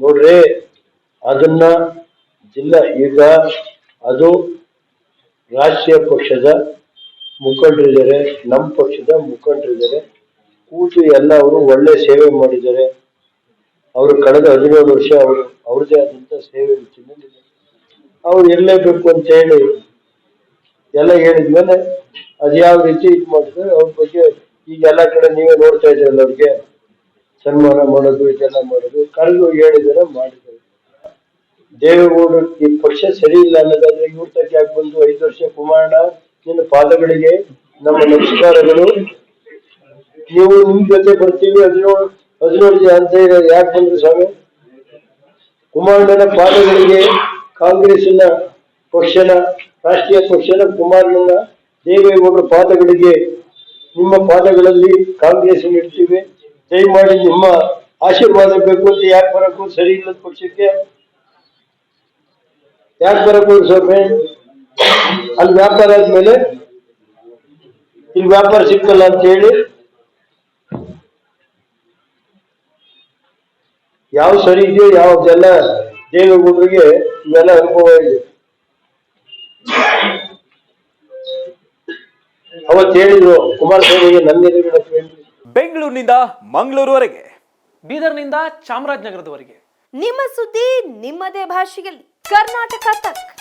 ನೋಡ್ರಿ, ಅದನ್ನ ಜಿಲ್ಲಾ, ಈಗ ಅದು ರಾಷ್ಟ್ರೀಯ ಪಕ್ಷದ ಮುಖಂಡರಿದ್ದಾರೆ, ನಮ್ಮ ಪಕ್ಷದ ಮುಖಂಡರಿದ್ದಾರೆ. ಕೂತು ಎಲ್ಲ ಅವರು ಒಳ್ಳೆ ಸೇವೆ ಮಾಡಿದ್ದಾರೆ. ಅವರು ಕಳೆದ ಹದಿನೇಳು ವರ್ಷ ಅವರು ಅವ್ರದೇ ಆದಂತ ಸೇವೆ ಚಿನ್ನದಿದೆ ಅವ್ರು ಇರಲೇಬೇಕು ಅಂತ ಹೇಳಿ ಎಲ್ಲ ಹೇಳಿದ್ಮೇಲೆ ಅದು ಯಾವ ರೀತಿ ಇದು ಮಾಡಿದ್ರೆ, ಅವ್ರ ಬಗ್ಗೆ ಈಗ ಎಲ್ಲ ಕಡೆ ನೀವೇ ನೋಡ್ತಾ ಇದ್ದೀರಲ್ಲ ಅವ್ರಿಗೆ. ಸನ್ಮಾನ ಮಾಡೋದು, ಇದೆಲ್ಲ ಮಾಡೋದು, ಕರೆದು ಹೇಳಿದರೆ ಮಾಡಿದರು. ದೇವೇಗೌಡ ಈ ಪಕ್ಷ ಸರಿ ಇಲ್ಲ ಅನ್ನೋದಾದ್ರೆ ಇವ್ರ ತಕ್ಕ ಯಾಕೆ ಬಂದು ಐದು ವರ್ಷ ಕುಮಾರಣ ನಿನ್ನ ಪಾದಗಳಿಗೆ ನಮ್ಮ ನಮಸ್ಕಾರಗಳು. ನೀವು ನಿಮ್ ಜೊತೆ ಬರ್ತೀವಿ, ಹದಿನೇಳು ಹದಿನೇಳು ಜನ ಅಂತ ಯಾಕೆ ಬಂದ್ರು ಸ್ವಾಮಿ? ಕುಮಾರಣ್ಣನ ಪಾದಗಳಿಗೆ ಕಾಂಗ್ರೆಸ್ನ ಪಕ್ಷನ, ರಾಷ್ಟ್ರೀಯ ಪಕ್ಷನ ಕುಮಾರಣ್ಣನ ದೇವೇಗೌಡರ ಪಾದಗಳಿಗೆ ನಿಮ್ಮ ಪಾದಗಳಲ್ಲಿ ಕಾಂಗ್ರೆಸ್ ಇಡ್ತೀವಿ. ದಯಮಾಡಿ ನಿಮ್ಮ ಆಶೀರ್ವಾದ ಬೇಕು ಅಂತ ಯಾಕೆ ಬರಬೇಕು ಸರಿ ಇಲ್ಲದ ಪಕ್ಷಕ್ಕೆ? ಯಾಕೆ ಬರಕು ಸ್ವಾಮಿ? ಅಲ್ಲಿ ವ್ಯಾಪಾರ ಆದ್ಮೇಲೆ ಇಲ್ಲಿ ವ್ಯಾಪಾರ ಸಿಕ್ಕಲ್ಲ ಅಂತ ಹೇಳಿ ಯಾವ ಸರಿ ಇದೆಯೋ ಯಾವ್ದೆಲ್ಲ ದೇವೇಗೌಡರಿಗೆ ಇವೆಲ್ಲ ಅನುಭವ ಇದೆ. ಅವತ್ತು ಹೇಳಿದ್ರು ಕುಮಾರಸ್ವಾಮಿಗೆ ನನ್ನ ಎದುರುಗಡೆ ಬೆಂಗಳೂರಿನಿಂದ ಮಂಗಳೂರುವರೆಗೆ. ಬೀದರ್ನಿಂದ ಚಾಮರಾಜನಗರದವರೆಗೆ. ನಿಮ್ಮ ಸುದ್ದಿ ನಿಮ್ಮದೇ ಭಾಷೆಯಲ್ಲಿ. ಕರ್ನಾಟಕ ತಕ್.